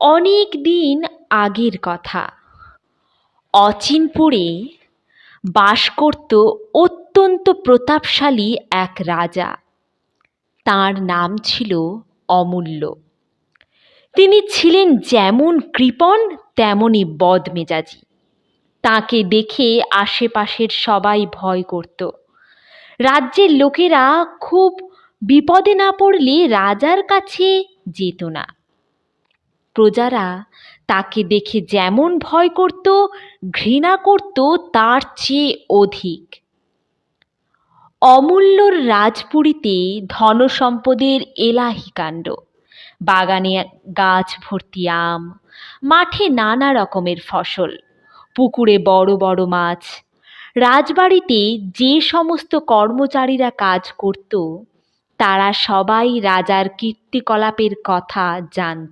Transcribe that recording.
অনেক দিন আগের কথা। অচিনপুরে বাস করত অত্যন্ত প্রতাপশালী এক রাজা। তাঁর নাম ছিল অমূল্য। তিনি ছিলেন যেমন কৃপণ তেমনই বদমেজাজি। তাকে দেখে আশেপাশের সবাই ভয় করত। রাজ্যের লোকেরা খুব বিপদে না পড়লে রাজার কাছে যেত না। প্রজারা তাকে দেখে যেমন ভয় করত, ঘৃণা করত, তার চেয়ে অধিক। অমূল্যর রাজপুরীতে ধনসম্পদের এলাহি কাণ্ড। বাগানে গাছ ভর্তি আম, মাঠে নানা রকমের ফসল, পুকুরে বড় বড় মাছ। রাজবাড়িতে যে সমস্ত কর্মচারীরা কাজ করত, তারা সবাই রাজার কীর্তিকলাপের কথা জানত।